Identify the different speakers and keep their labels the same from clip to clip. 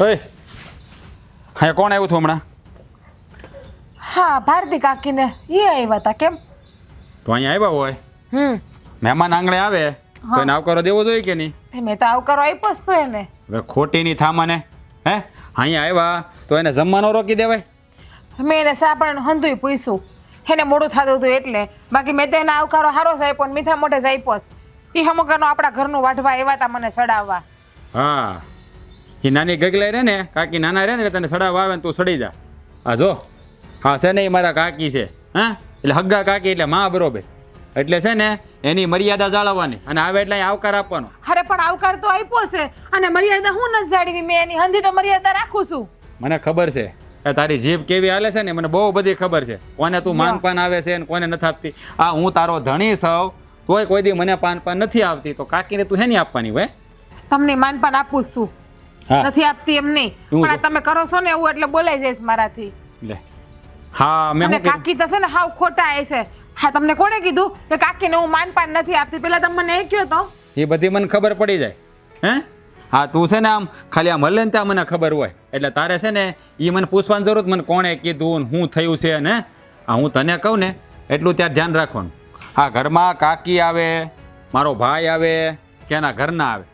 Speaker 1: ઓય. હા કોણ આવ્યું હતું હમણાં?
Speaker 2: હા ભારતી કાકીને એ આવ્યા હતા કેમ?
Speaker 1: તો અહીંયા આવ્યા હોય?
Speaker 2: હમ.
Speaker 1: મહેમાન આંગણે આવે તો એને આવકારો દેવો જોઈએ કે નહીં?
Speaker 2: મેં તો આવકારો આપ્યો જ તો એને.
Speaker 1: હવે ખોટીની થામાને હે? અહીંયા આવ્યા તો એને જમવાનો રોકી દેવાય?
Speaker 2: મેં એને સાપણ હંધુય પૂછ્યું. એને મોડું થતું હતું એટલે. બાકી મેં તો એને આવકારો સારો જ આપ્યો ને મીઠા મોઢે જ આપ્યો એ હમુકનો આપણા ઘરનું વાઢવા આવ્યા હતા મને ચડાવવા.
Speaker 1: હા. એ નાની ગગલાઈ રહે ને કાકી નાના રહે ને તને સડાવવા આવે ને તું સડી જા. હા જો હા છે ને એ મારા કાકી છે હા? એટલે હગ્ગા કાકી એટલે મા બરોબર. એટલે છે ને એની મર્યાદા જાળવવાની અને આવે એટલે આવકાર આપવાનો.
Speaker 2: અરે પણ આવકાર તો આપ્યો છે અને મર્યાદા હું નથી જાળવી? મેં એની હંધી તો મર્યાદા રાખું છું.
Speaker 1: મને ખબર છે. તારી જીભ કેવી હાલે છે ને મને બહુ બધી ખબર છે. કોને તું માન પાન આવે છે ને કોને નથી આપતી. આ હું તારો ધણી સૌ તોય કોઈ દી મને પાન પાન નથી આવતી. તો કાકીને તું હેની આપવાની હોય
Speaker 2: તમને માનપાન આપું છું. નથી આપતી એમ નહીં. પણ આ તમે કરો છો ને એવું એટલે બોલાઈ જઈશ મારાથી.
Speaker 1: લે. હા મેં
Speaker 2: અને કાકી તો છે ને હાવ ખોટા એ છે. હા તમને કોણે કીધું કે કાકીને હું માનપાન નથી આપતી? પેલા તમે મને એ કહ્યો તો.
Speaker 1: એ બધી મને ખબર પડી જાય. હે? હા તું છે ને આમ ખાલી આમ હલે ને ત્યાં મને ખબર હોય. એટલે તારે છે ને એ મને પૂછવાની જરૂર મને કોણે કીધું શું થયું છે ને? હા હું તને કહું ને એટલું ત્યાં ધ્યાન રાખવાનું. હા ઘરમાં કાકી આવે મારો ભાઈ આવે કે એના ઘરના આવે?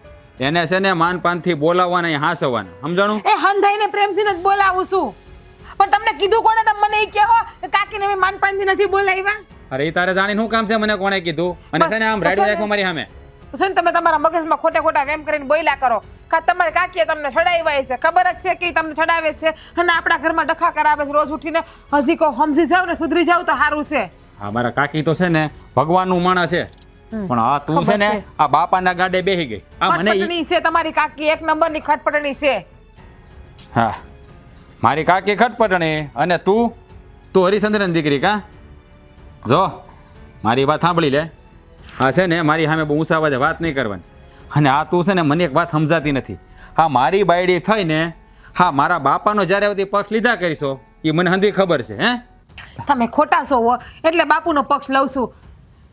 Speaker 1: એને છે ને માનપાનથી બોલાવવાના હાંસવાના. સમજાણું?
Speaker 2: એ હંધાઈને પ્રેમથી જ બોલાવું છું. પણ તમને કીધું કોણે? તમે મને એ કહેવો કે કાકીને મેં માનપાનથી નથી બોલાવ્યા.
Speaker 1: અરે એ તારે જાણીને શું કામ છે? મને કોણે કીધું? અને છે ને આમ
Speaker 2: ને-
Speaker 1: રાખો મારી સામે.
Speaker 2: છે ને તમે તમારા મગજમાં ખોટે ખોટા વેમ કરીને બોલ્યા કરો. કા તમારી કાકીએ તમને ચડાવ્યા છે ખબર જ છે કે તમને ચડાવે છે. અને આપણા ઘરમાં ડખા કરાવે છે રોજ ઉઠીને. હજી કહો સમજી જાવ ને સુધરી જાવ તો સારું છે.
Speaker 1: અમારા કાકી તો છે ને ભગવાનનું માણસ છે. પણ આ તું છે ને આ બાપાના ગાડે બેહી ગઈ. આ મને ઈ-
Speaker 2: છે તમારી કાકી એક નંબરની ખટપટણી છે.
Speaker 1: હા. મારી કાકી ખટપટણી અને તું? તું હરિચંદ્રન દીકરી કા? જો મારી વાત સાંભળી લે. હા છે ને મારી સામે બહુ ઊંચા અવાજે વાત નહીં કરવાની. અને આ તું છે ને મને એક વાત સમજાતી નથી. હા મારી બાયડી થઈને હા મારા બાપાનો જ્યારે સુધી પક્ષ લીધા કરીશો એ મને હંધી ખબર છે હે?
Speaker 2: તમે ખોટા છો એટલે બાપુનો પક્ષ લઉં છું.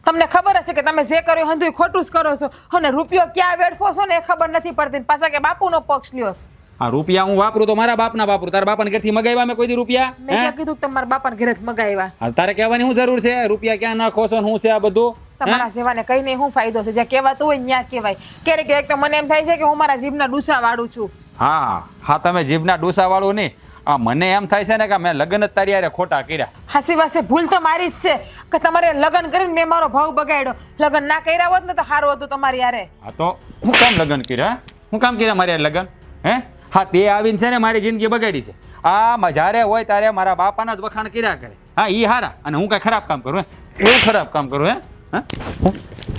Speaker 2: તમને ખબર હશે કે તમે જે કર્યું હંધુય ખોટું જ કરો છો. અને રૂપિયો ક્યાં વેડફો છો ને એ ખબર નથી પડતી. પાછા કે બાપુનો પક્ષ લ્યો છો.
Speaker 1: આ રૂપિયા હું વાપરું તો મારા બાપના વાપરું. તારા બાપાને ઘરથી મગાવ્યા મેં કોઈ દી રૂપિયા?
Speaker 2: મેં ક્યાં કીધું કે તમારા બાપાને ઘરે મગાવ્યા?
Speaker 1: હા, તારે કહેવાની શું જરૂર છે? રૂપિયા ક્યાં નાખો છો હું શું છે આ બધું? હે?
Speaker 2: તમારા સેવાને કઈ નહીં શું ફાયદો છે? જ્યાં કહેવાતું હોય ત્યાં કહેવાય. ક્યારેક ક્યારેક તો મને એમ થાય છે કે હું મારા જીભના ડૂસા વાળું છું.
Speaker 1: હા હા તમે જીભના ડોસા વાળું નહીં. આ મને એમ થાય છે ને કે મેં લગ્ન જ તારી યારે ખોટા કર્યા.
Speaker 2: હાસી વાસે ભૂલ તો મારી જ છે કે તમારે લગ્ન કરીને મેં મારો ભાવ બગાડ્યો. લગ્ન ના કર્યા હોત ને તો સારું હતું તમારી યારે
Speaker 1: હા તો હું કામ લગ્ન કર્યા? હું કામ કર્યા મારી લગ્ન? હે? હા તે આવીને છે ને મારી જિંદગી બગાડી છે. આ મ- જ્યારે હોય ત્યારે મારા બાપાના જ વખાણ કર્યા કરે. હા એ હારા. અને હું કાંઈ ખરાબ કામ કરું હે? હું ખરાબ કામ કરું હે? હા?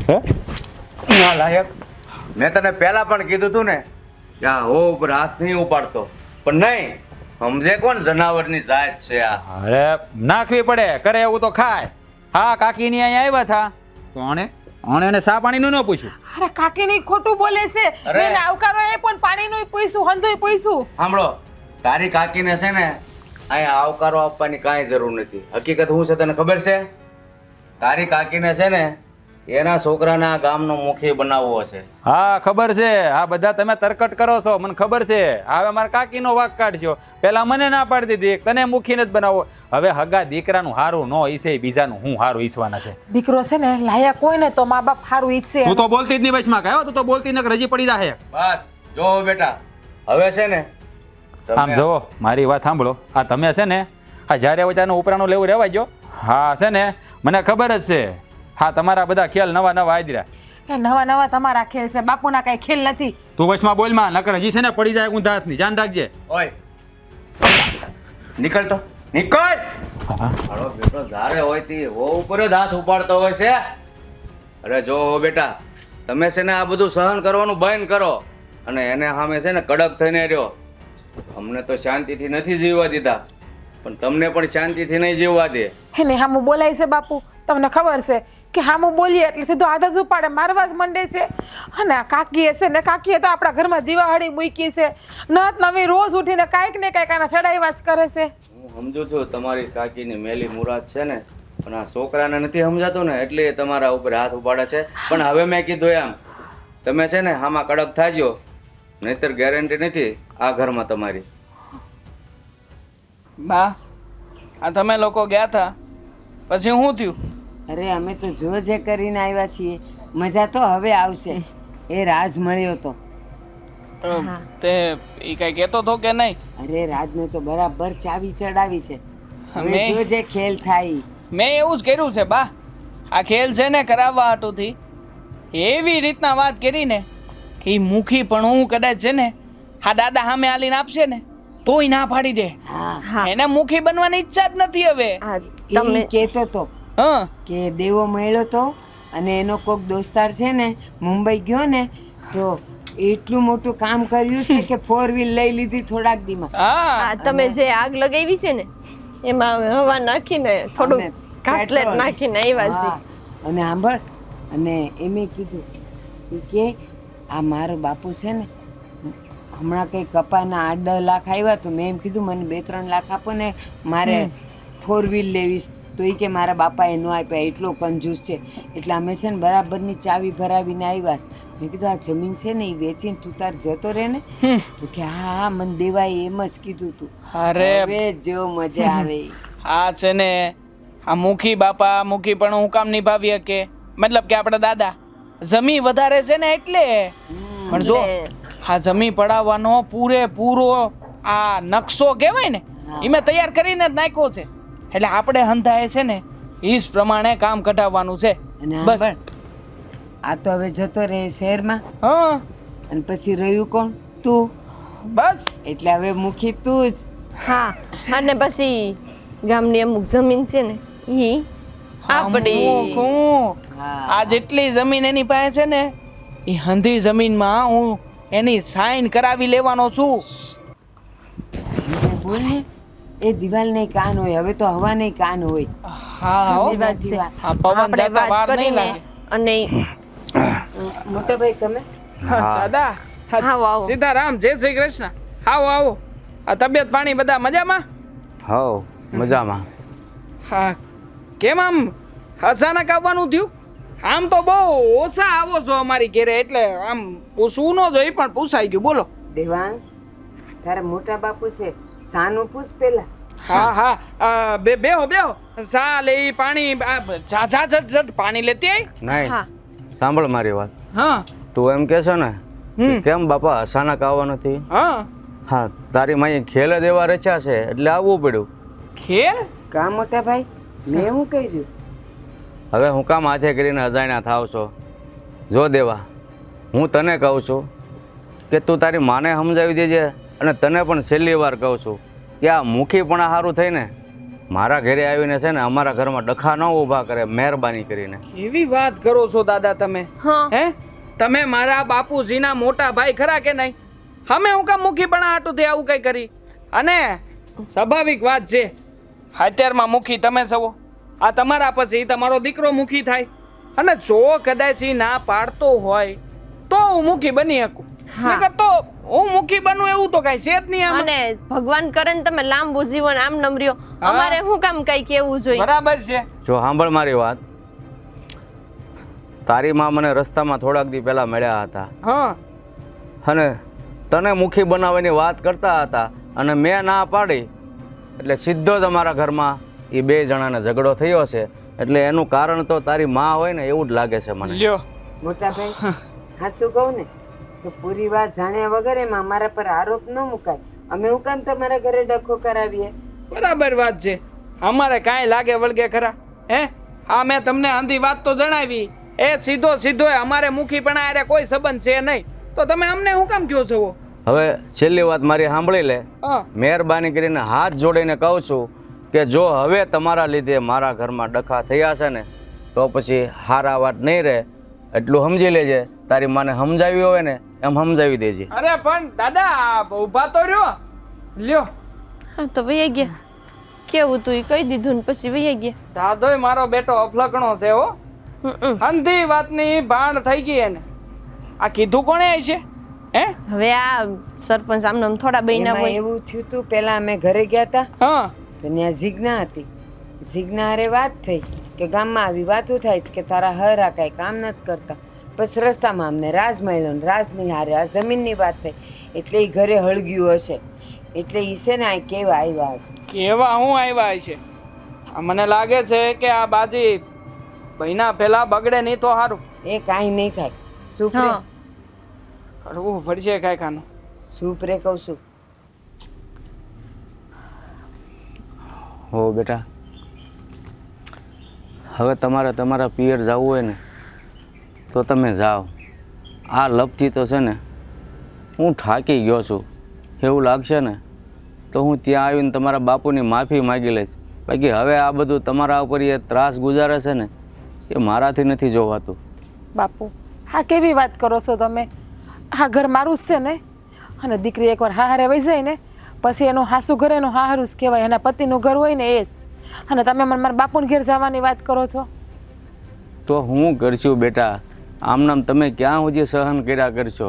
Speaker 1: હે?
Speaker 3: ના લાયક. મેં તને પહેલા પણ કીધું તું ને કે હો ઉપર હાથ નહીં ઉપાડતો. પણ નહીં સમજે કોણ જનાવરની જાત છે આ?
Speaker 1: અરે નાખવી પડે કરે એવું તો ખાય. હા કાકીની અહીંયા આવ્યા હતા કોણે? આણે એને સા પાણીનું ન પૂછ્યું?
Speaker 2: અરે કાકીની ખોટું બોલે છે.
Speaker 3: અરે.
Speaker 2: એને આવકારો એ પણ પાણીનું પૂછ્યું હંધુય પૂછ્યું.
Speaker 3: સાંભળો તારી કાકીને છે ને અહીંયા આવકારો આપવાની કાંઈ જરૂર નથી. હકીકત શું છે તને ખબર છે? તારી કાકીને છે ને એના છોકરાના ગામનો મુખી બનાવવો છે.
Speaker 1: હા ખબર છે. આ બધા તમે તરકટ કરો છો. મને ખબર છે. હવે મારા કાકીનો વાક કાઢશો. પેલા મને ના પાડી દીધી. તને મુખીને જ બનાવો. હવે હગા દીકરાનું હારું નો ઈસે બીજાનું હું હારું ઈસવાના છે.
Speaker 2: દીકરો છે ને લાયક કોઈ ને તો મા બાપ સારું ઈચ્છે
Speaker 1: હું તો બોલતી જ નહીં વચમાં. કયો તો તો બોલતી ને રજી પડી જાય
Speaker 3: બસ જો બેટા. હવે છે ને તમે-
Speaker 1: આમ જુઓ મારી વાત સાંભળો. આ તમે છે ને આ જ્યારે હોય ઉપરાણો ઉપરાનું લેવું રહેવા જો. હા છે ને મને ખબર જ છે. હા તમારા બધા ખ્યાલ નવા નવા આદર્યા
Speaker 2: એ નવા નવા તમારા ખેલ છે બાપુના કઈ ખેલ નથી.
Speaker 1: તું વચમાં બોલમાં નકર હજી છે ને પડી જાય ઊંધા હાથની જાન રાખજે.
Speaker 3: ઓય. નીકળ તો નીકળ!
Speaker 1: હા.
Speaker 3: મારો બેટો ધારે હોય તી હો ઉપર જ હાથ ઉપાડતો હોય છે. અરે જો હો બેટા તમે છે ને આ બધું સહન કરવાનું બંધ કરો. અને એને સામે છે ને કડક થઈને રહ્યો. અમને તો શાંતિથી નથી જીવવા દીધા. પણ તમને પણ શાંતિથી નહીં જીવવા દે.
Speaker 2: એને હા બોલાય છે બાપુ. તમને ખબર છે કે હા હું બોલીએ એટલે સીધો હાથ જ ઉપાડે. મારવા જ મંડે છે. અને આ કાકીએ છે ને કાકીએ તો આપણા ઘરમાં દિવાળી મૂકી છે. નત નવી રોજ ઉઠીને કાંઈક ને કાંઈક આના ચડાવ્યા જ કરે છે.
Speaker 3: હું સમજુ છું તમારી કાકીની મેલી મુરાદ છે ને પણ આ છોકરાને નથી સમજાતું ને એટલે એ તમારા ઉપર હાથ ઉપાડે છે. પણ હવે મેં કીધું એમ તમે છે ને આમાં કડક થાજો નહીતર ગેરંટી નથી આ ઘરમાં તમારી.
Speaker 4: બા આ તમે લોકો ગયા હતા પછી શું થયું?
Speaker 5: અરે અમે તો જો જે કરીને આવ્યા છીએ. મજા તો હવે આવશે. એ રાજ મળ્યો તો.
Speaker 4: તો એ કઈ કહેતો તો કે નહીં?
Speaker 5: અરે રાજને તો બરાબર ચાવી ચડાવી છે. હવે જો જે ખેલ થાય.
Speaker 4: મેં એવું જ કર્યું છે બા. આ ખેલ છે ને કરાવવા હાટુથી. એવી રીતના વાત કરી ને કે મુખી પણ હું કદાચ છે ને હા દાદા સામે આલીને આપશે ને તોય ના પાડી દે.
Speaker 5: હા.
Speaker 6: હા.
Speaker 4: એને મુખી બનવાની ઈચ્છા જ નથી હવે.
Speaker 6: તમે
Speaker 5: કહેતો તો
Speaker 4: હા.
Speaker 5: કે દેવો મળ્યો તો અને એનો કોક દોસ્તાર છે ને મુંબઈ ગયો ને તો એટલું મોટું કામ કર્યું છે કે ફોર વ્હીલ લઈ લીધી થોડાક દીમાં.
Speaker 4: હા.
Speaker 6: તમે જે આગ લગાવી છે ને એમાં હવા નાખીને થોડું ઘાસલેટ નાખીને આવ્યા છે.
Speaker 5: અને સાંભળ અને એમે કીધું કે આ મારો બાપુ છે ને હમણાં કંઈ કપાના આઠ દસ લાખ આવ્યા તો મેં એમ કીધું મને બે ત્રણ લાખ આપો ને મારે ફોર વ્હીલ લેવી છે. તો એ કે મારા બાપાએ ન આપ્યા એટલો કંજૂસ છે. એટલે અમે છે ને બરાબરની ચાવી ભરાવીને આવ્યા મેં કીધું આ જમીન છે ને એ વેચીને તું તાર જતો રહે ને? તો કે હા હા મને દેવાય એમ જ કીધું તું.
Speaker 4: અરે.
Speaker 5: હવે જો મજા આવે.
Speaker 4: હા છે ને આ મુખી બાપા મુખી પણ હું કામ નિભાવી શકે? મતલબ કે આપણા દાદા. જમી વધારે છે ને એટલે. પણ જો
Speaker 6: હા
Speaker 4: આ જમી પડાવવાનો પૂરેપૂરો આ નકશો કહેવાય ને એમાં તૈયાર કરીને જ નાખ્યો છે. એટલે આપણે હંધાએ છે ને એ જ પ્રમાણે કામ કઢાવવાનું છે.
Speaker 5: અને
Speaker 4: બસ.
Speaker 5: આ તો હવે જતો રહે શહેરમાં.
Speaker 4: હા.
Speaker 5: અને પછી રહ્યું કોણ? તું.
Speaker 4: બસ.
Speaker 5: એટલે હવે મુખી તું જ.
Speaker 6: હા અને પછી ગામની અમુક જમીન છે ને ઈ આપણી
Speaker 4: હું.
Speaker 5: હા.
Speaker 4: આ જેટલી જમીન એની પાસે છે ને એ હંધી જમીનમાં હું એની સાઈન કરાવી લેવાનો છું.
Speaker 5: બોલ એ દિવાલ નહીં કાન હોય હવે તો હવા નહીં કાન હોય.
Speaker 4: હા હો.
Speaker 6: સાચી વાત છે
Speaker 4: આ પવન
Speaker 6: આપણે
Speaker 4: જતા વાર
Speaker 6: વાત
Speaker 4: નહીં
Speaker 6: કરીને
Speaker 4: લાગે.
Speaker 6: અને
Speaker 5: મોટા ભાઈ તમે?
Speaker 4: દાદા
Speaker 6: આવો, આવો.
Speaker 4: સીતારામ જય શ્રી કૃષ્ણ. આવો આવો આ તબિયત પાણી બધા મજામાં?
Speaker 3: હવ મજામાં.
Speaker 4: હા કેમ આમ અચાનક આવવાનું થયું? આમ તો બહુ ઓછા આવો છો અમારી ઘેરે એટલે આમ પૂછવું ન જોઈએ પણ પૂછાઈ ગયું. બોલો.
Speaker 5: દેવાંગ તારા મોટા બાપુ છે. સાનું પૂછ પેલા.
Speaker 4: હા હા. બે બેહો બેહો. સા લે પાણી જા જા જટ જટ પાણી લેતી આય?
Speaker 3: નહીં
Speaker 6: હા.
Speaker 3: સાંભળ મારી વાત.
Speaker 4: હા.
Speaker 3: તું એમ કે છે ને
Speaker 4: હમ.
Speaker 3: કેમ બાપા અચાનક આવવાનું નથી?
Speaker 4: હા.
Speaker 3: હા તારી માઈ ખેલ જ એવા રચ્યા છે એટલે આવવું પડ્યું.
Speaker 4: ખેલ?
Speaker 5: કા મોટા ભાઈ? મેં હું કહી દઉં?
Speaker 3: હવે હું કામ હાથે કરીને અજાણ્યા થાવ છો? જો દેવા હું તને કહું છું કે તું તારી માને સમજાવી દેજે. અને તને પણ છેલ્લી વાર કહું છું કે આ મુખીપણા સારું થઈને મારા ઘરે આવીને છે ને અમારા ઘરમાં ડખા ન ઊભા કરે મહેરબાની કરીને.
Speaker 4: એવી વાત કરો છો દાદા તમે?
Speaker 6: હે.
Speaker 4: તમે મારા બાપુજીના મોટા ભાઈ ખરા કે નહીં? અમે હું કામ મુખી પણ આટું આવું કઈ કરી? અને સ્વાભાવિક વાત છે અત્યારમાં મુખી તમે સવો. આ તમારા પછી તમારો દીકરો મુખી થાય. અને જો કદાચ ના પાડતો હોય તો હું મુખી બની શકું. નકર તો હું મુખી બનું એવું તો કઈ છે જ નહીં આમાં.
Speaker 6: અને ભગવાન કરે ને તમે લાંબુ જીવન આમ નમર્યો. અમારે શું કામ કઈ કેવું જોઈએ?
Speaker 4: બરાબર છે.
Speaker 3: જો સાંભળ મારી વાત. તારી માં મને રસ્તામાં થોડાક દી પહેલા મળ્યા હતા.
Speaker 4: હા.
Speaker 3: અને તને મુખી બનાવવાની વાત કરતા હતા અને મેં ના પાડી. એટલે સીધો જ અમારા ઘરમાં એ બે જણાને ઝઘડો થયો છે. એટલે એનું કારણ તો તારી માં હોય ને એવું જ લાગે છે મને.
Speaker 4: લ્યો.
Speaker 5: મોટા હા શું કહું ને? તો પૂરી વાત જાણ્યા વગર એમાં અમારા પર આરોપ ન મુકાય. અમે હું કામ તમારા ઘરે ડખો કરાવીએ?
Speaker 4: બરાબર વાત છે. અમારે કાંઈ લાગે વળગે ખરા? હે? હા મેં તમને આંધી વાત તો જણાવી. એ સીધો સીધો અમારે મુખી પણ આરે કોઈ સંબંધ છે નહીં. તો તમે અમને શું કામ કહો છો?
Speaker 3: હવે છેલ્લી વાત મારી સાંભળી લે.
Speaker 4: હા.
Speaker 3: મહેરબાની કરીને હાથ જોડીને કહું છું કે જો હવે તમારા લીધે મારા ઘરમાં ડખા થયા છે ને તો પછી હારા વાત નહીં રહે. એટલું સમજી લેજે તારી માને સમજાવી હોય ને એમ સમજાવી દેજે.
Speaker 4: અરે પણ દાદા ઊભા તો રહ્યો. લ્યો.
Speaker 6: હા તો વહી ગયા. કેવું તું ઈ કહી દીધું ને પછી વૈયા ગયા.
Speaker 4: દાદોય મારો બેટો અફલકણો છે હો. અંધી વાતની ભાણ થઈ ગઈ એને. આ કીધું કોણે છે? હે?
Speaker 6: હવે આ સરપંચ આમને આમ થોડા બહેના હોય.
Speaker 5: એવું થયું તું પેલા અમે ઘરે ગયા હતા
Speaker 4: હા.
Speaker 5: તો ત્યાં જીજ્ઞા હતી. જીજ્ઞા અરે વાત થઈ. કે ગામમાં આવી વાતો થાય છે કે તારા હરા કાંઈ કામ નથી કરતા. પછી રસ્તામાં અમને રાજ મળ્યો ને રાજ નહીં હારે આ જમીનની વાત થઈ. એટલે એ ઘરે હળગ્યું હશે. એટલે એ છે ને આ કેવા આવ્યા હશે.
Speaker 4: કેવા હું આવ્યા છે આ મને લાગે છે કે આ બાજી ભાઈના પેલા બગડે નહીં તો સારું
Speaker 5: એ કાંઈ નહીં થાય. સુપરે
Speaker 4: કરવું પડશે કાંઈ ખાનું
Speaker 5: સુપરે કહું છું?
Speaker 3: હો બેટા હવે તમારે તમારા પિયર જવું હોય ને, તો તમે જાઓ. આ લપથી તો છે ને, હું થાકી ગયો છું. એવું લાગશે ને, તો હું ત્યાં આવીને તમારા બાપુની માફી માગી લઈશ. બાકી હવે આ બધું તમારા ઉપર એ ત્રાસ ગુજારે છે ને, એ મારાથી નથી જોવાતું.
Speaker 2: બાપુ હા કેવી વાત કરો છો તમે? આ ઘર મારું જ છે ને? અને દીકરી એકવાર હારે વહી જાય ને, પછી એનું હાસુ ઘર એનું હારું જ કહેવાય. એના પતિનું ઘર હોય ને એ જ. અને તમે મને મારા બાપુને ઘેર જવાની વાત કરો છો?
Speaker 3: તો હું કરશું બેટા. આમનામ તમે ક્યાં સુધી સહન કર્યા કરશો?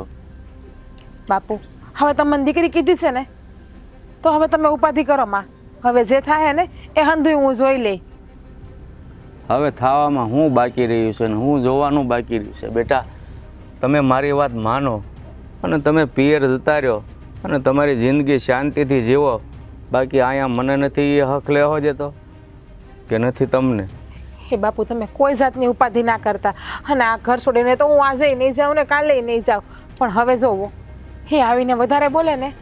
Speaker 2: બાપુ હવે તમને દીકરી કીધી છે ને તો હવે તમે ઉપાધિ કરો માં. હવે જે થાય ને એ હંધુય હું જોઈ લઈ.
Speaker 3: હવે થવામાં હું બાકી રહ્યું છે ને હું જોવાનું બાકી રહ્યું છે. બેટા તમે મારી વાત માનો અને તમે પિયર જતા રહ્યો અને તમારી જિંદગી શાંતિથી જીવો. બાકી અહીંયા મને નથી એ હક લેવો જતો કે નથી તમને?
Speaker 2: હે બાપુ તમે કોઈ જાતની ઉપાધિ ના કરતા. અને આ ઘર છોડીને તો હું આજે નહીં જાઉં ને કાલે નહીં જાઉં. પણ હવે જોવો હે આવીને વધારે બોલે ને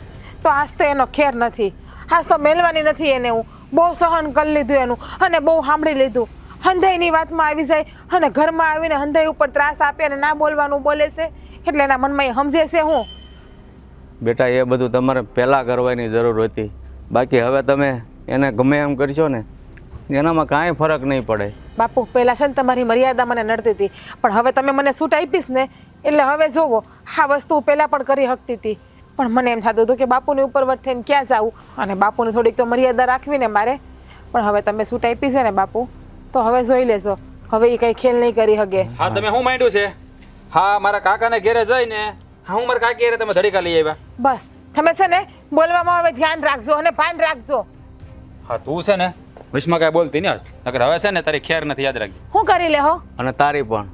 Speaker 2: તો આજ તો એનો ખેર નથી. આજ તો મેલવાની નથી એને હું. બહુ સહન કરી લીધું એનું અને બહુ સાંભળી લીધું. હંધાઈની વાતમાં આવી જાય અને ઘરમાં આવીને હંધાઈ ઉપર ત્રાસ આપે અને ના બોલવાનું બોલે છે એટલે એના મનમાં એ સમજે છે હું.
Speaker 3: બેટા એ બધું તમારે પહેલાં કરવાની જરૂર હતી. બાકી હવે તમે એને ગમે એમ કરશો ને એનામાં કાંઈ ફરક નહીં પડે.
Speaker 2: બાપુ પહેલાં છે ને તમારી મર્યાદા મને નડતી હતી. પણ હવે તમે મને સૂટ આપીશ ને એટલે હવે જોવો આ વસ્તુ પહેલાં પણ કરી શકતી હતી. પણ મને એમ થતું હતું કે બાપુની ઉપર વટ થઈને ક્યાં જાવું? અને બાપુની થોડીક તો મર્યાદા રાખવી ને મારે. પણ હવે તમે સૂટ આપી છે ને બાપુ તો હવે જોઈ લેશો હવે એ કંઈ ખેલ નહીં કરી શકે
Speaker 1: હા તમે શું માંડ્યું છે? હા મારા કાકાને ઘેરે જઈને હા હું મારા કાકી ઘેરે તમે ધડીકા લઈ આવ્યા.
Speaker 2: બસ તમે છે ને બોલવામાં હવે ધ્યાન રાખજો અને ભાન રાખજો.
Speaker 1: હા તું છે ને વિશમાં કાંઈ બોલતી નહીં નકર હવે છે ને તારી ખેર નથી યાદ રાખી.
Speaker 2: શું કરી લે હો.
Speaker 3: અને તારી પણ.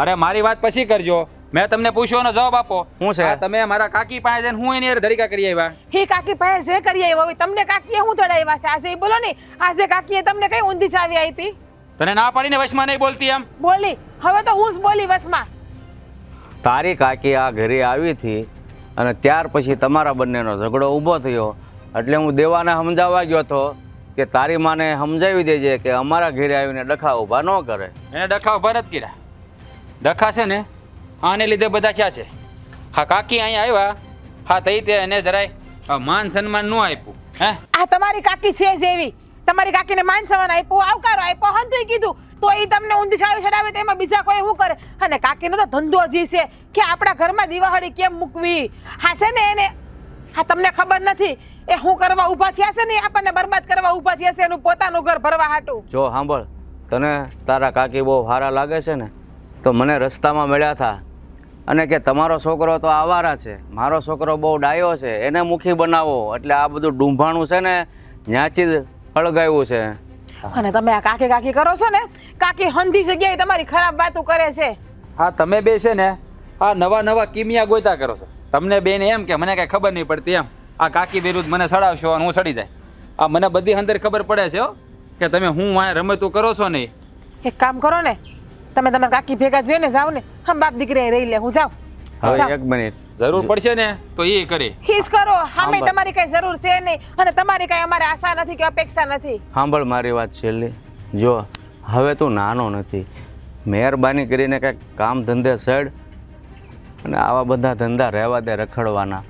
Speaker 1: અરે મારી વાત પછી કરજો. મેં તમને પૂછ્યોનો જવાબ આપો.
Speaker 3: હું છે?
Speaker 1: તમે મારા કાકી પાસે જઈને હું એની હારે ધડીકા કરી આવ્યા?
Speaker 2: હી કાકી પાસે જે કરી આવ્યો હવે તમને કાકીએ હું ચડાવ્યા છે? આજે બોલો ને આજે કાકીએ તમને કઈ ઊંધી ચાવી આપી?
Speaker 1: તને ના પાડીને વશમાં નહીં બોલતી એમ?
Speaker 2: બોલી હવે તો હું જ બોલી વશમાં
Speaker 3: તારી કાકી આ ઘરે આવી હતી અને ત્યાર પછી તમારા બંનેનો ઝઘડો ઊભો થયો. એટલે હું દેવાને સમજાવવા ગયો હતો. કે તારી માને સમજાવી દેજે કે અમારા ઘરે આવીને ડખા ઊભા ન કરે.
Speaker 1: એને ડખા ઊભા નથી કર્યા. ડખા છે ને આને લીધે બધા ક્યાં છે? હા કાકી અહીંયા આવ્યા. હા તઈ તે એને જરાય માન સન્માન ન આપ્યું. હે?
Speaker 2: આ તમારી કાકી છે જેવી તમારી કાકીને માન સન્માન આપ્યો આવકારો આપ્યો હંતુય કીધું. તો એ તમને ઊંધી ચાવી ચડાવે તો એમાં બીજા કોઈ શું કરે? અને કાકીનો તો ધંધો જી છે કે આપણા ઘરમાં દિવાળી કેમ મૂકવી? હા છે ને એને? હા તમને ખબર નથી. એ શું કરવા ઊભા થયા છે ને આપણને બરબાદ કરવા ઊભા થયા છે એનું પોતાનું ઘર ભરવા હાટું.
Speaker 3: જો સાંભળ તને તારા કાકી બહુ સારા લાગે છે ને તો મને રસ્તામાં મળ્યા હતા અને કે તમારો છોકરો તો આવારા છે મારો છોકરો બહુ ડાયો છે એને મુખી બનાવો એટલે આ બધું ડૂંભાણું છે ને ન્યાચી અળગાયું છે.
Speaker 2: અને તમે આ કાકી કાકી કરો છો ને કાકી હંધી જગ્યાએ તમારી ખરાબ વાતો કરે છે.
Speaker 1: હા તમે બે છે ને આ નવા નવા કિમિયા ગોતા કરો છો. તમને બેન એમ કે મને કઈ ખબર નહીં પડતી એમ. આ કાકી વિરુદ્ધ મને સડાવશો અને હું સડી જાય. આ મને બધી અંદર ખબર પડે છે હો કે તમે હું આ રમતું કરો છો નહીં
Speaker 2: એક કામ કરો ને તમે તમારા કાકી ભેગા જોઈને જાઓ ને હમ બાપ દીકરી રહી લે હું જાઉં.
Speaker 3: હવે. એક મિનિટ.
Speaker 1: જરૂર પડશે ને તો એ કરે.
Speaker 2: હીસ કરો હામે. તમારી કઈ જરૂર છે નહીં અને તમારી કઈ અમારે આશા નથી કે અપેક્ષા નથી.
Speaker 3: સાંભળ મારી વાત છેલ્લી. જો હવે તું નાનો નથી. મહેરબાની કરીને કંઈક કામ ધંધે સડ અને આવા બધા ધંધા રહેવા દે રખડવાના.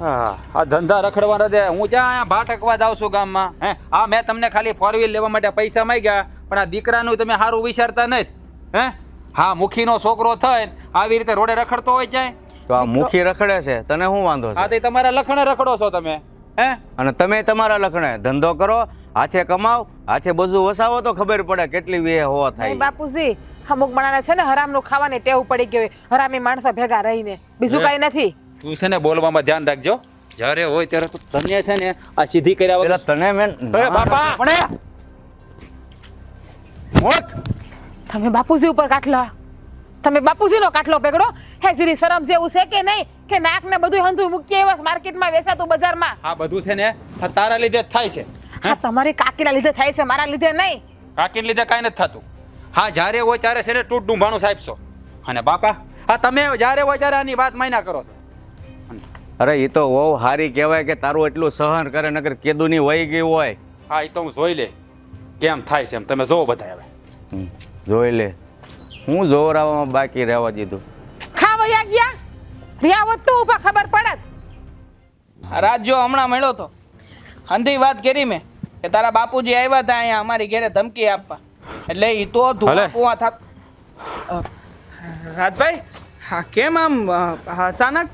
Speaker 1: આ ધંધા રખડવાના દે હું જ્યાં અહીંયા ભાટકવા જાઉં છું ગામમાં હે? આ મેં તમને ખાલી ફોર વ્હીલ લેવા માટે પૈસા માંગ્યા પણ આ દીકરાનું તમે સારું વિચારતા નથી હે? હા મુખીનો છોકરો થઈને આવી રીતે રોડે રખડતો હોય જાય
Speaker 3: તો આ મુખી રખડે છે તને શું વાંધો
Speaker 1: આ
Speaker 3: છે
Speaker 1: તે તમારા લખણે રખડો છો તમે હે?
Speaker 3: અને તમે તમારા લખણે ધંધો કરો હાથે કમાવ હાથે બધું વસાવો તો ખબર પડે કેટલી વે હો થાય.
Speaker 2: બાપુજી અમુક માણસ છે ને હરામનું ખાવાની ટેવ પડી ગઈ હોય હરામી માણસો ભેગા રહીને બીજું કઈ નથી.
Speaker 1: તું છે ને બોલવામાં ધ્યાન રાખજો. જ્યારે હોય ત્યારે તું તને છે ને આ સીધી કર્યા
Speaker 3: પેલા
Speaker 1: વગર
Speaker 3: તને મેં
Speaker 1: અરે બાપા!
Speaker 2: તમે બાપુજી ઉપર કાટલા. તમે બાપુજીનો કાટલો પેગડો હે જીરી શરમ જેવું છે કે નહીં? કે નાક ને બધું હંધું મૂકીએ એવા માર્કેટમાં વેચાતું બજારમાં?
Speaker 1: આ બધું છે ને આ તારા લીધે જ થાય છે.
Speaker 2: હા તમારી કાકીના લીધે થાય છે મારા લીધે નહીં.
Speaker 1: કાકીના લીધે કાંઈ નથી થતું. હા જ્યારે હોય ત્યારે છે ને તૂટ ડુંભાણું સાહેબ છો. અને બાપા હા તમે જ્યારે હોય ત્યારે આની વાત માયના કરો છો.
Speaker 3: અરે એ તો બહુ સારી કહેવાય કે તારું એટલું સહન કરે નગર કેદુની વહી ગઈ હોય.
Speaker 1: હા એ તો હું જોઈ લે. કેમ થાય છે એમ? તમે જોવો બધા હવે.
Speaker 3: હમ, જોઈ લે. હું જોવરાવામાં બાકી રહેવા દીધું.
Speaker 2: ખાવયા ગયા? રિયા હોત તો ઊભા ખબર પડત
Speaker 4: રાજ્યો રાત જો હમણાં મળ્યો તો. અંધી વાત કરી મેં કે તારા બાપુજી આવ્યા હતા અહીંયા અમારી ઘરે ધમકી આપવા. એટલે એ તો. ધુઆ પુઆ થાત રાજભાઈ હા કેમ આમ અચાનક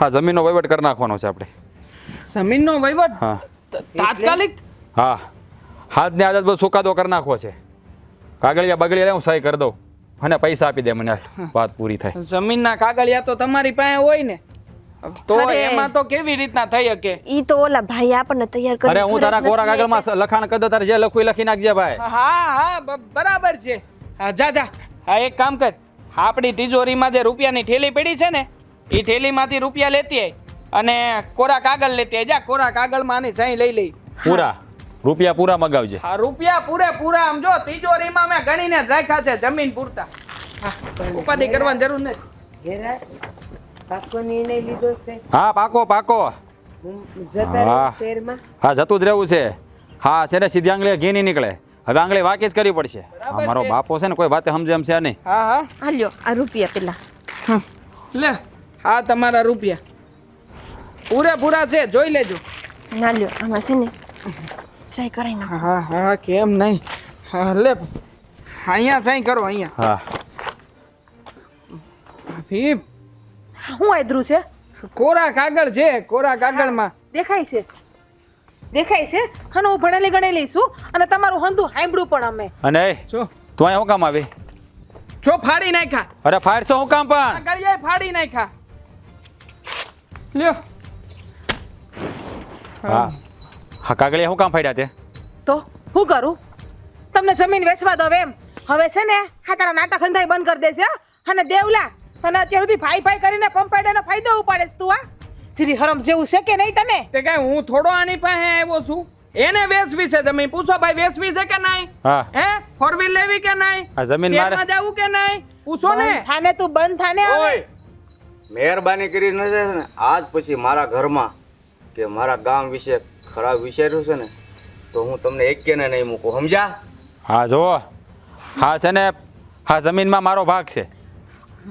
Speaker 1: હા જમીનનો વહીવટ કરી નાખવાનો છે આપણે.
Speaker 4: જમીનનો વહીવટ?
Speaker 1: હા.
Speaker 4: તાત્કાલિક?
Speaker 1: હા. હાથની આદત બધો સુકાદો કરી નાખવો છે. કાગળિયા બગડિયા હું સહી કરી દઉં. અને પૈસા આપી દે મને વાત પૂરી થાય.
Speaker 4: જમીનના કાગળિયા તો તમારી પાસે હોય ને. તો એમાં તો કેવી રીતના થઈ શકે?
Speaker 6: ઈ તો ઓલા ભાઈ આપણને તૈયાર કરી
Speaker 1: અરે હું તારા કોરા કાગળમાં લખાણ કરી દઉં તારે જે લખવું લખી નાખજે ભાઈ.
Speaker 4: હા હા બરાબર છે. હા જા જા. હા એક કામ કર. આપણી તિજોરીમાં જે રૂપિયાની થેલી પડી છે ને એ થેલીમાંથી રૂપિયા લેતી આય અને કોરા કાગળ લેતી આય. જા કોરા કાગળમાં આની સાઈ લઈ લઈ.
Speaker 1: પૂરા. રૂપિયા પૂરા મગાવજે.
Speaker 4: હા રૂપિયા પૂરે પૂરા. આમ જો તિજોરીમાં મેં ગણીને જ રાખ્યા છે જમીન પૂરતા. હા ઉપાધિ કરવાની જરૂર નથી.
Speaker 5: હેરાસ પાકો નિર્ણય લીધો છે?
Speaker 1: હા પાકો પાકો.
Speaker 5: હું જતા રહું
Speaker 1: હા.
Speaker 5: શહેરમાં
Speaker 1: હા જતું જ રહેવું છે. હા છે ને સીધી આંગળી ઘી નહીં નીકળે. હવે આંગળી વાકી જ કરવી પડશે. મારો. બાપો છે ને કોઈ વાતે સમજે એમ છે નહીં.
Speaker 4: હા હા.
Speaker 6: હાલ્યો આ રૂપિયા પેલા.
Speaker 4: લે. હા તમારા રૂપિયા. પૂરેપૂરા છે જોઈ લેજો.
Speaker 6: ના લ્યો આમાં છે ને સહી કરાઈ ના
Speaker 4: હા હા કેમ નહીં? હા લે અહીંયા સહી કરો અહીંયા.
Speaker 1: હા.
Speaker 4: ભી
Speaker 2: હું આદરું છે?
Speaker 4: કોરા કાગળ છે કોરા કાગળમાં.
Speaker 2: દેખાય છે. દેખાય છે? અને હું ભણેલી ગણેલી છું અને તમારું હંધું સાંભળ્યું પણ અમે.
Speaker 1: અને
Speaker 4: જો.
Speaker 1: તું અહીંયા શું કામ આવે?
Speaker 4: જો ફાડી નાખ્યા.
Speaker 1: અરે ફાડશો શું કામ પણ?
Speaker 4: ફાડી નાખ્યા. લ્યો.
Speaker 1: હા. હા કાગળિયા શું કામ ફાડ્યા તે?
Speaker 2: તો હું કરું? તમને જમીન વેચવા દો એમ. હવે છે ને હા તારા નાટક હંધાઈ બંધ કરી દેશે. અને દેવલા અને અત્યાર સુધી ભાઈ ભાઈ કરીને પંપાડેનો ફાયદો ઉપાડે તું આ શ્રી હરમ જેવું છે કે નહીં તને?
Speaker 4: તે કઈ હું થોડો આની પાસે આવ્યો છું? એને વેચવી છે જમીન. પૂછો ભાઈ વેચવી છે કે નહીં?
Speaker 1: હા.
Speaker 4: હે? ફોર વ્હીલ લેવી કે નહીં?
Speaker 1: આ જમીન મારે-
Speaker 4: જવું જાવું કે નહીં? પૂછો ને.
Speaker 2: થાને તું બંધ થાને.
Speaker 3: ઓય! મહેરબાની કરીને છે ને આજ પછી મારા ઘરમાં કે મારા ગામ વિશે ખરાબ વિચાર્યું છે ને તો હું તમને એક કે નહીં મૂકું સમજ્યા?
Speaker 1: હા જુઓ. હા છે ને હા જમીનમાં મારો ભાગ છે.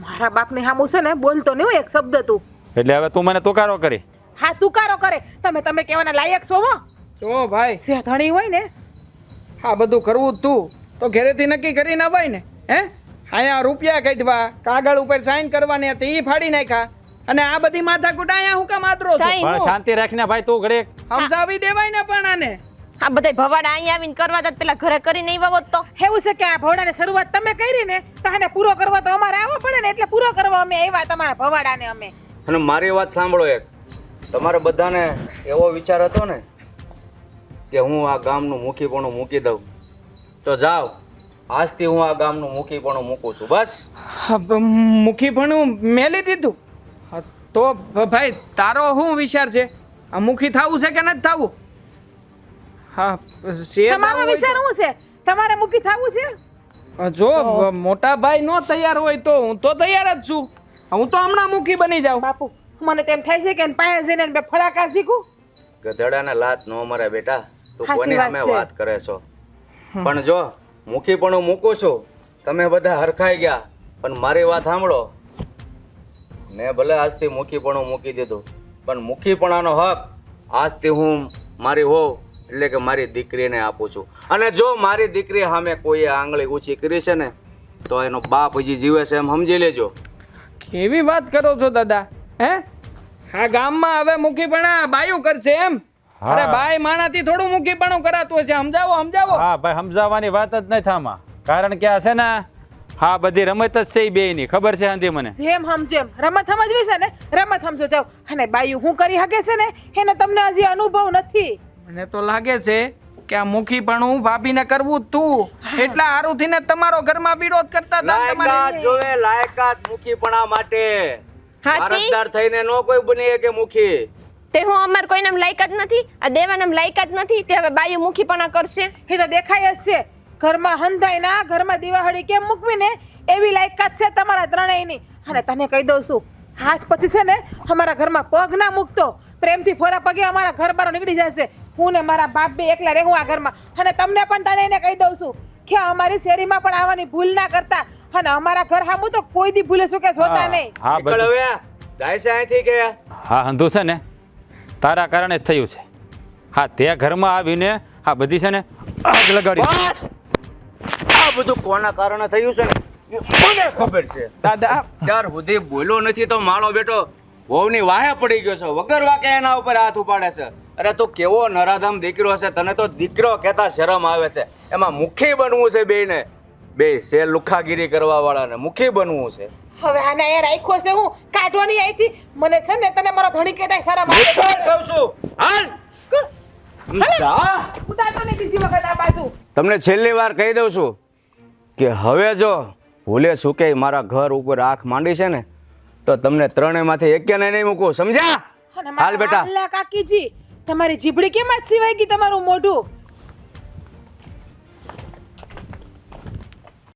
Speaker 2: મારા બાપને સામું છે ને બોલતો નહીં હો એક શબ્દ તું.
Speaker 1: એટલે હવે તું મને તુકારો કરી.
Speaker 2: હા તુકારો કરે. તમે તમે કહેવાના લાયક છો હો.
Speaker 4: જો ભાઈ.
Speaker 2: ધણી હોય ને.
Speaker 4: આ બધું કરવું જ તું. તો ઘરેથી નક્કી કરીને અવાય ને હે? અહીંયા રૂપિયા કાઢવા કાગળ ઉપર સાઈન કરવાની હતી એ ફાડી નાખ્યા. અને આ બધી માથાકૂટ અહીંયા હું કામ આતરો છું?
Speaker 1: પણ શાંતિ રાખીને ભાઈ તું ઘરે.
Speaker 4: સમજાવી દેવાય ને પણ આને.
Speaker 6: આ બધા ભવાડા અહીંયા આવીને કરવા દત પેલા ઘરે કરીને નહીં વાવો તો.
Speaker 2: એવું છે કે આ ભવડાની શરૂઆત તમે કરી ને તો આને પૂરો કરવા તો અમારે આવવો પડે ને એટલે પૂરો કરવા અમે આવ્યા તમારા ભવાડાને અમે.
Speaker 3: અને મારી વાત સાંભળો એક. તમારે બધાને એવો વિચાર હતો ને કે હું આ ગામનું મુખીપણું મૂકી દઉં. તો જાઓ. આજથી હું આ ગામનું મુખીપણું મૂકું છું બસ.
Speaker 4: હા, મુખીપણું મેલી દીધું? તો ભાઈ તારો શું વિચાર છે? આ મુખી થવું છે કે નથી થવું? હા
Speaker 2: તમારો વિચાર શું છે? તમારે મુખી થવું છે?
Speaker 4: જો મોટા ભાઈ નો તૈયાર હોય તો હું તો તૈયાર જ છું. હું તો હમણાં મુખી બની જાઉં.
Speaker 2: બાપુ મને તેમ થાય છે કે પાસે જઈને બે ફળાકા શીખું.
Speaker 3: ગધેડાને લાત નો મરે બેટા. તું કોની સામે વાત કરે છો? પણ જો મુખીપણું મૂકું છું. તમે બધા હરખાઈ ગયા, પણ મારી વાત સાંભળો. મેં ભલે આજથી મુખીપણું મૂકી દીધું, પણ મુખીપણાનો હક આજથી હું મારી હોઉં એટલે કે મારી દીકરીને આપું છું. અને જો મારી દીકરી સામે કોઈએ આંગળી ઊંચી કરી છે ને, તો એનો બાપ હજી જીવે છે એમ સમજી લેજો.
Speaker 4: કેવી વાત કરો છો દાદા, હે? આ ગામમાં હવે મૂકીપણા બાયું કરશે એમ. અરે ભાઈ માણાથી થોડું મુખીપણું કરાતું હશે. સમજાવો સમજાવો.
Speaker 1: હા ભાઈ સમજાવવાની વાત જ નથી આમાં. કારણ કે આ છે ને હા બધી રમત જ છે બે ની ખબર છે હાંધી મને?
Speaker 2: જેમ સમજેમ રમત સમજવી છે ને? રમત સમજો જાવ અને બાયું હું કરી શકે છે ને? એને તમને હજી અનુભવ નથી.
Speaker 4: મને તો લાગે છે કે આ મુખી પણ હું ભાભીને કરવું જ તું. એટલા હારુંથી થઈને તમારો ઘરમાં વિરોધ કરતા હતા ને તમારે?
Speaker 3: લાયકાત જોવે લાયકાત મુખીપણા માટે. વારસદાર થઈને નો કોઈ બની કે મુખી
Speaker 6: તે હું અમાર લાયક જ નથી આ દેવાને લાયક જ નથી તે હવે બાયુ મુખીપણા કરશે.
Speaker 2: એ તો દેખાય જ છે. ઘરમાં હંધાય ના ઘરમાં દિવાળી કેમ મૂકવી ને? એવી લાયકાત છે તમારા ત્રણેયની. અને તને કહી દઉં છું આજ પછી છે ને અમારા ઘરમાં પગ ના મૂકતો. પ્રેમથી ફોરા પગે અમારા ઘર બારો નીકળી જશે. હું ને મારા બાપ બે એકલા રહેવું આ ઘરમાં. અને તમને પણ તને એને કહી દઉં છું કે અમારી શેરીમાં પણ આવવાની ભૂલ ના કરતા. અને અમારા ઘર હામું તો કોઈ દી ભૂલે શું કે જોતા નહીં.
Speaker 1: હા
Speaker 3: નીકળ હવે જાય છે અહીંથી કે?
Speaker 1: હા હંધુ છે ને? તારા કારણે જ થયું છે. હા તે ઘરમાં આવીને આ બધી છે ને આગ લગાડી
Speaker 3: આ બધું કોના કારણે થયું છે ને? મને ખબર છે.
Speaker 4: દાદા
Speaker 3: ત્યાર સુધી બોલ્યો નથી તો માળો બેટો વહુની વાહે પડી ગયો છે. વગર વાકે એના ઉપર હાથ ઉપાડે છે. અરે તું કેવો નરાધમ દીકરો છે? તને તો દીકરો કહેતા શરમ આવે છે. એમાં મુખી બનવું છે બેને બે છે લુખાગીરી કરવા વાળાને મુખી બનવું છે.
Speaker 2: હવે આને એ રાખ્યો છે હું કાઢવાની આઈથી મને છે ને તને મારો ધણી કહેતા સારા મારે
Speaker 3: કહું છું. હાલ.
Speaker 2: નહીં
Speaker 3: તમને છેલ્લી વાર કહી દઉં છું કે હવે જો ભૂલે ચૂકે મારા ઘર ઉપર આંખ માંડી છે ને તો તમને ત્રણેયમાંથી એકેને નહીં મૂકું સમજ્યા? હાલ બેટા.
Speaker 2: કાકીજી તમારી જીભડી કેમ જ સિવાય ગઈ તમારું મોઢું?